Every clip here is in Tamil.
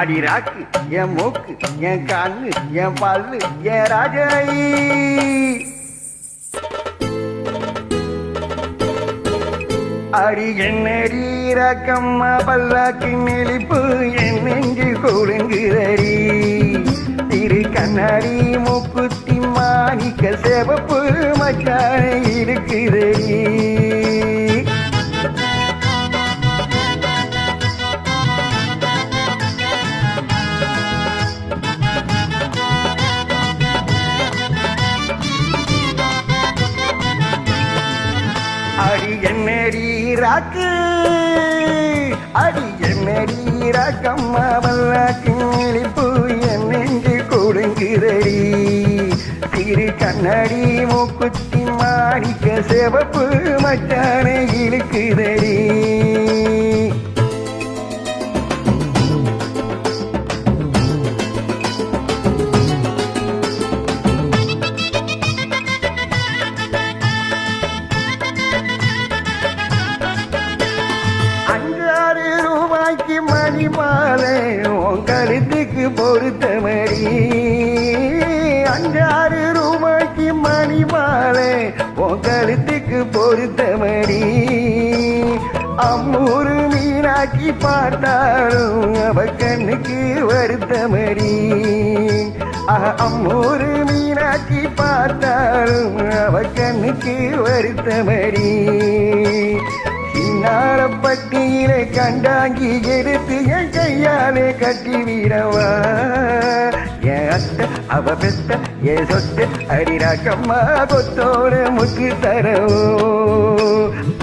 அடி ராக்கு என் மூக்கு என் கண்ணு என் பல்லு என் ராஜாயி அடி என்னடி ரக்கம்மா பல்லாக்கு நெளிப்பு என் நெஞ்சு கொடுங்குதடி திரு கண்ணாடி மூக்குத்தி மாணிக்க சிவப்பு மச்சான இருக்குதடி ராக்கு அடி என்னடி ராக்கம்மா வல்லாக்கு. இழிப்பு என் நெஞ்சு கொடுங்கிறடி. சிறு கண்ணடி மூக்குத்தி மாணிக்க சிவப்பு மச்சானை இழுக்குதடி. ரூபாய்க்கு மணி மாலை உன் கழுத்துக்கு பொருத்தமடி. அஞ்சாறு ரூபாய்க்கு மணி மாலை உன் கழுத்துக்கு பொருத்தமடி. அம்மூரு மீனாக்கி பார்த்தாலும் அவ கண்ணுக்கு வருத்தமடி. அஹ், அம்மூரு மீனாக்கி பார்த்தாலும் அவ கண்ணுக்கு வருத்தமடி சின்னாரப்பட்டியிலே கண்டாங்கி எடுத்து என் கையாலே கட்டி விடவா என் அத்தை அவ பெத்த என் சொத்து அடிராக்கம்மா கொத்தோட முத்து தரவோ.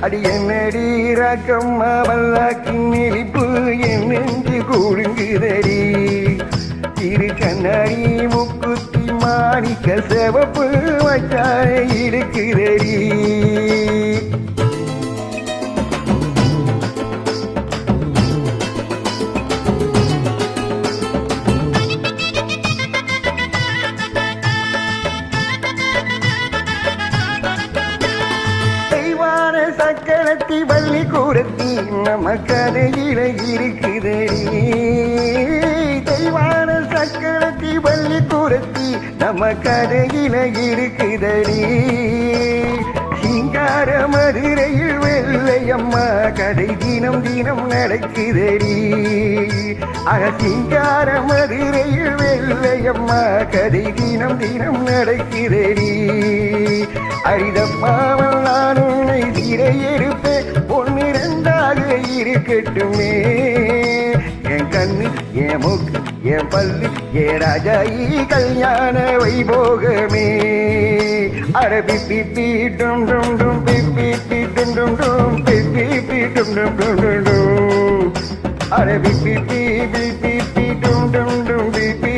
அடி என்னடி ராக்கம்மா வல்லாக்கி நெளிப்பு என் நெஞ்சு கூடுங்குதடி இரு கண்ணாடி முக்குத்தி மாணிக்க செவப்பு வச்சாரே இருக்குதடி தெய்வான வள்ளி கூடத்தி நம்ம கதையில இருக்குது. தெய்வான சக்கரத்தி வள்ளி கூடத்தி நம்ம கதையில இருக்குதடி சிங்கார மதுரையில் வெள்ளையம்மா கதை தினம் தினம் நடக்குதடி அக சிங்கார மதுரையில் வெள்ளையம்மா கதை தினம் தினம் நடக்குதடி அரிதப்பாவல் நானும் உன்னை சிறையிருப்பேன் ஒன்று இருக்கட்டுமே என் கண்ணு என் மூக்கு என் பல்லு ஏ ராஜாயி கல்யாண வைபோகமே அட பிப்பி பி டும் டும் டும் பிப்பி பி டும் டும் டும் பிப்பி பி டும் டும் டும் டும் டும் அட பிப்பி பி பிப்பி பி டும் டும் பிப்பி